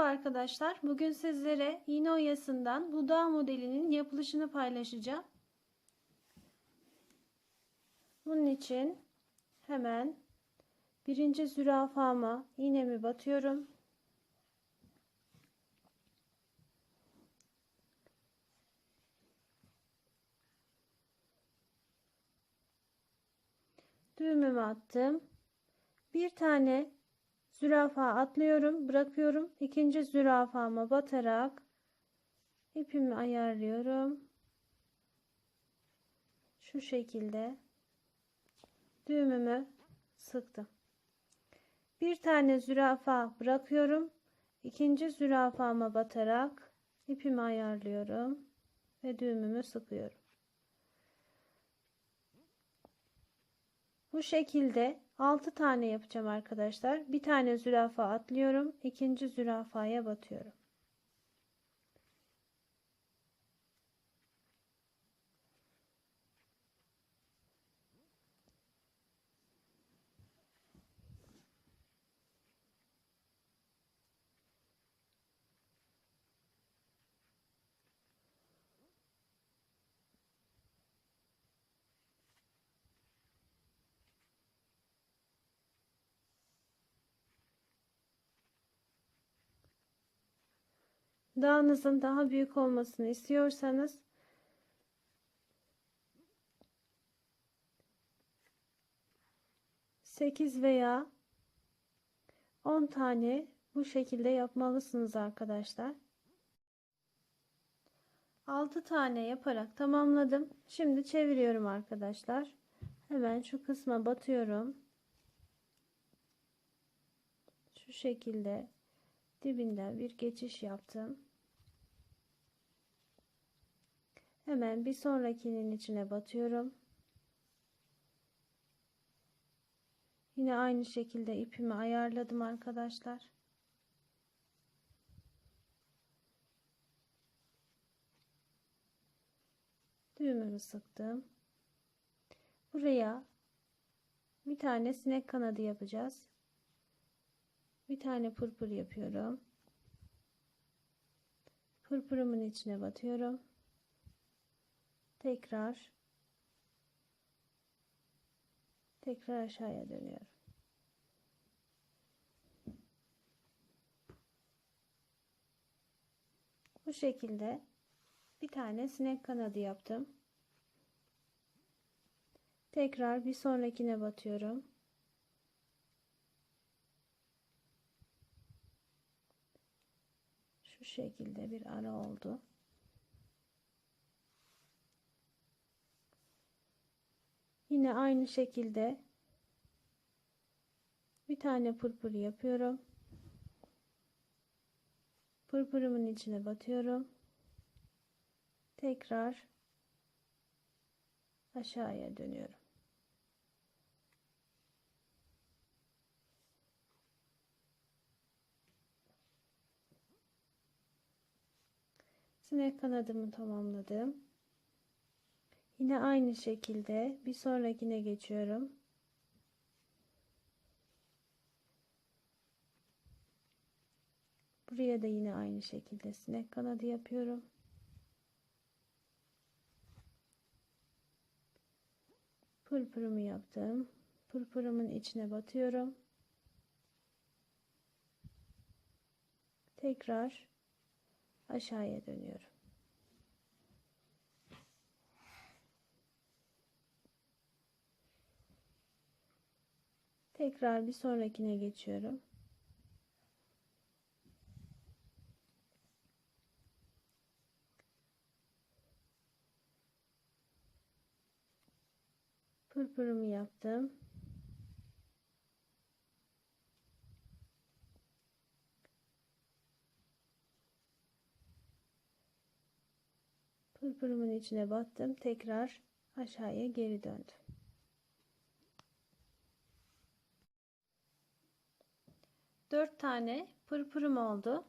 Merhaba arkadaşlar. Bugün sizlere iğne oyasından bu dağ modelinin yapılışını paylaşacağım. Bunun için hemen birinci zürafama iğnemi batıyorum. Düğümümü attım. Bir tane zürafa atlıyorum, bırakıyorum. İkinci zürafama batarak ipimi ayarlıyorum. Şu şekilde düğümümü sıktım. Bir tane zürafa bırakıyorum. İkinci zürafama batarak ipimi ayarlıyorum ve düğümümü sıkıyorum. Bu şekilde 6 tane yapacağım arkadaşlar. Bir tane zürafa atlıyorum. ikinci zürafaya batıyorum. Dağınızın daha büyük olmasını istiyorsanız sekiz veya on tane bu şekilde yapmalısınız arkadaşlar. 6 tane yaparak tamamladım. Şimdi çeviriyorum arkadaşlar. Hemen şu kısma batıyorum. Şu şekilde dibinden bir geçiş yaptım. Hemen bir sonrakinin içine batıyorum. Yine aynı şekilde ipimi ayarladım arkadaşlar. Düğümümü sıktım. Buraya bir tane sinek kanadı yapacağız. Bir tane pırpır yapıyorum. Pırpırımın içine batıyorum. Tekrar tekrar aşağıya dönüyorum. Bu şekilde bir tane sinek kanadı yaptım. Tekrar bir sonrakine batıyorum. Şu şekilde bir ara oldu. Yine aynı şekilde bir tane pırpır yapıyorum. Pırpırımın içine batıyorum. Tekrar aşağıya dönüyorum. Sinek kanadımı tamamladım. Yine aynı şekilde bir sonrakine geçiyorum. Buraya da yine aynı şekilde sinek kanadı yapıyorum. Pırpırımı yaptım. Pırpırımın içine batıyorum. Tekrar aşağıya dönüyorum. Tekrar bir sonrakine geçiyorum. Pırpırımı yaptım. Pırpırımın içine battım. Tekrar aşağıya geri döndüm. Dört tane pırpırım oldu.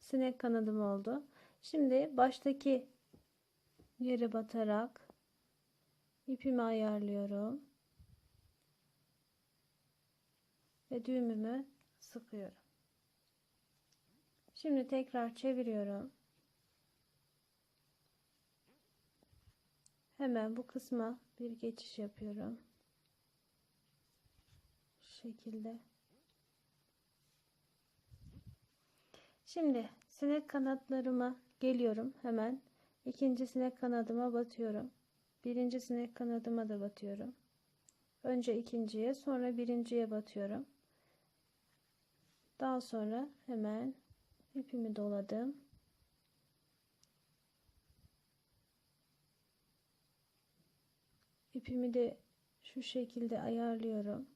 Sinek kanadım oldu. Şimdi baştaki yere batarak ipimi ayarlıyorum. Ve düğümümü sıkıyorum. Şimdi tekrar çeviriyorum. Hemen bu kısma bir geçiş yapıyorum. Şu şekilde. Şimdi sinek kanatlarıma geliyorum. Hemen ikinci sinek kanadıma batıyorum. Birinci sinek kanadıma da batıyorum. Önce ikinciye sonra birinciye batıyorum. Daha sonra hemen ipimi doladım. İpimi de şu şekilde ayarlıyorum.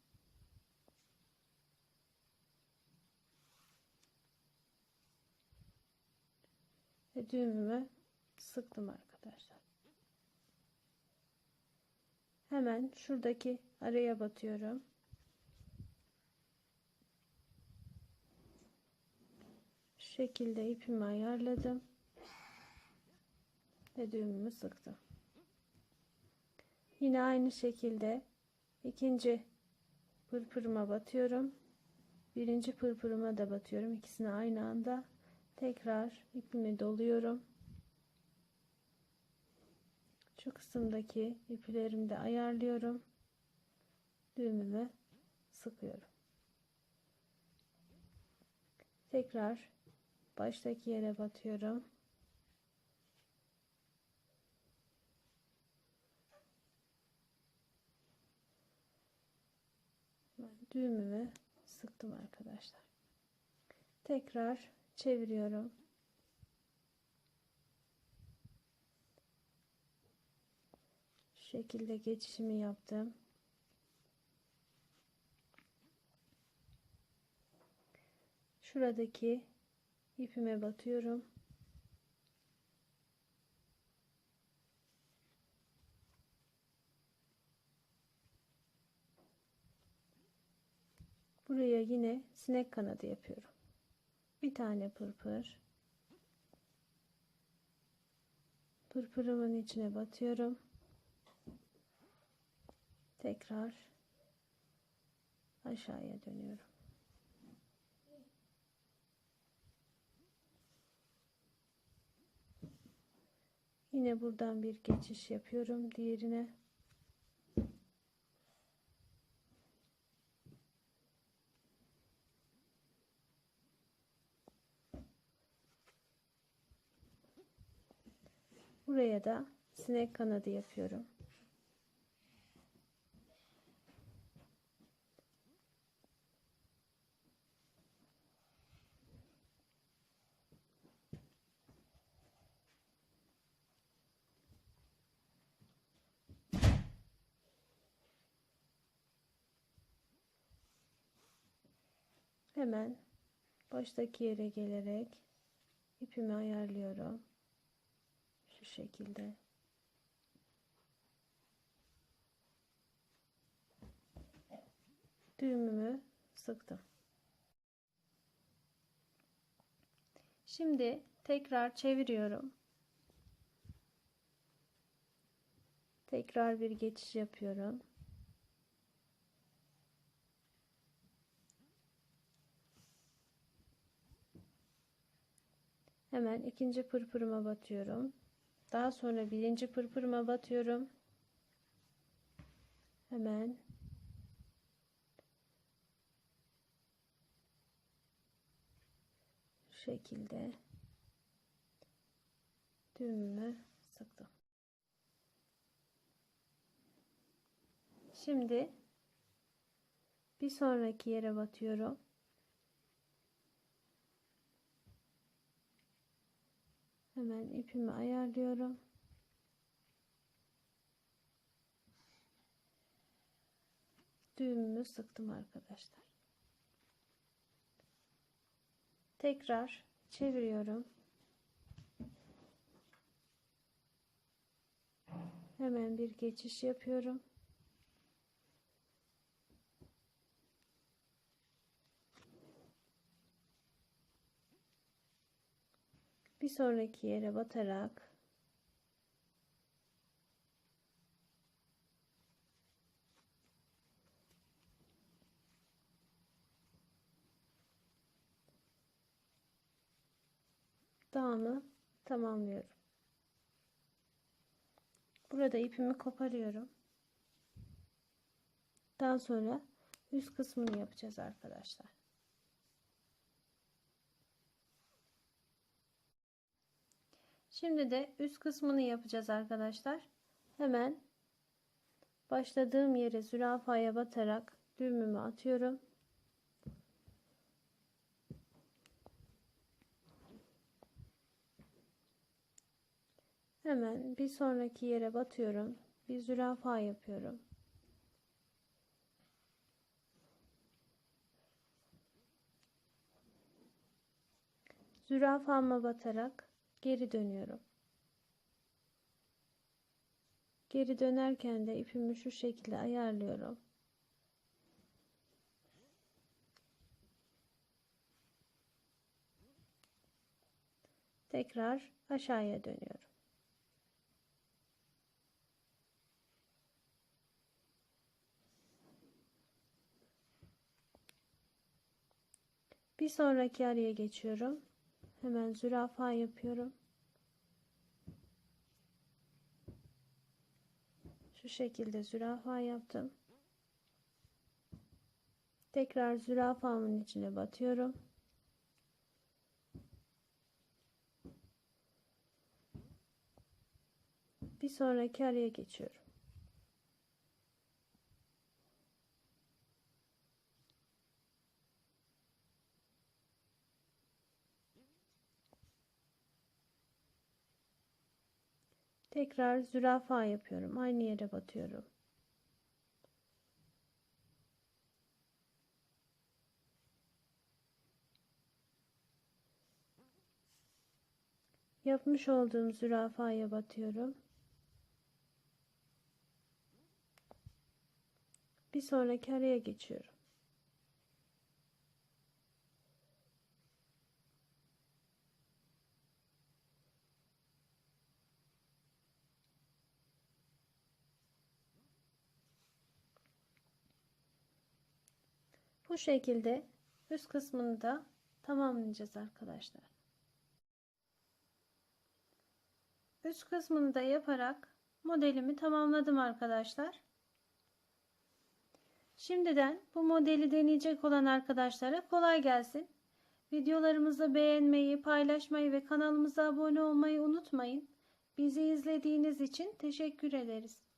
Ve düğümümü sıktım arkadaşlar. Hemen şuradaki araya batıyorum. Şu şekilde ipimi ayarladım. Ve düğümümü sıktım. Yine aynı şekilde ikinci pırpırıma batıyorum. Birinci pırpırıma da batıyorum. İkisini aynı anda tekrar ipimi doluyorum. Şu kısımdaki iplerimi de ayarlıyorum. Düğümümü sıkıyorum. Tekrar baştaki yere batıyorum. düğümümü sıktım arkadaşlar. Tekrar çeviriyorum. Şu şekilde geçişimi yaptım. Şuradaki ipime batıyorum. Buraya yine sinek kanadı yapıyorum. Bir tane pırpır. Pırpırımın içine batıyorum. Tekrar aşağıya dönüyorum. Yine buradan bir geçiş yapıyorum diğerine. Buraya da sinek kanadı yapıyorum. Hemen baştaki yere gelerek ipimi ayarlıyorum şekilde düğümümü sıktım. Şimdi tekrar çeviriyorum. Tekrar bir geçiş yapıyorum. Hemen ikinci pırpırıma batıyorum. Daha sonra birinci pırpırıma batıyorum. Hemen şu şekilde düğümümü sıktım. Şimdi bir sonraki yere batıyorum. Hemen ipimi ayarlıyorum. Düğümümü sıktım arkadaşlar. Tekrar çeviriyorum. Hemen bir geçiş yapıyorum. Bir sonraki yere batarak dağımı tamamlıyorum. Burada ipimi koparıyorum. Daha sonra üst kısmını yapacağız arkadaşlar. Şimdi de üst kısmını yapacağız arkadaşlar. Hemen başladığım yere zürafaya batarak düğümümü atıyorum. Hemen bir sonraki yere batıyorum. Bir zürafa yapıyorum. Zürafama batarak geri dönüyorum. Geri dönerken de ipimi şu şekilde ayarlıyorum. Tekrar aşağıya dönüyorum. Bir sonraki araya geçiyorum. Hemen zürafa yapıyorum. Şu şekilde zürafa yaptım. Tekrar zürafamın içine batıyorum. Bir sonraki araya geçiyorum. Tekrar zürafa yapıyorum. Aynı yere batıyorum. Yapmış olduğum zürafaya batıyorum. Bir sonraki araya geçiyorum. Bu şekilde üst kısmını da tamamlayacağız arkadaşlar. Üst kısmını da yaparak modelimi tamamladım arkadaşlar. Şimdiden bu modeli deneyecek olan arkadaşlara kolay gelsin. Videolarımızı beğenmeyi, paylaşmayı ve kanalımıza abone olmayı unutmayın. Bizi izlediğiniz için teşekkür ederiz.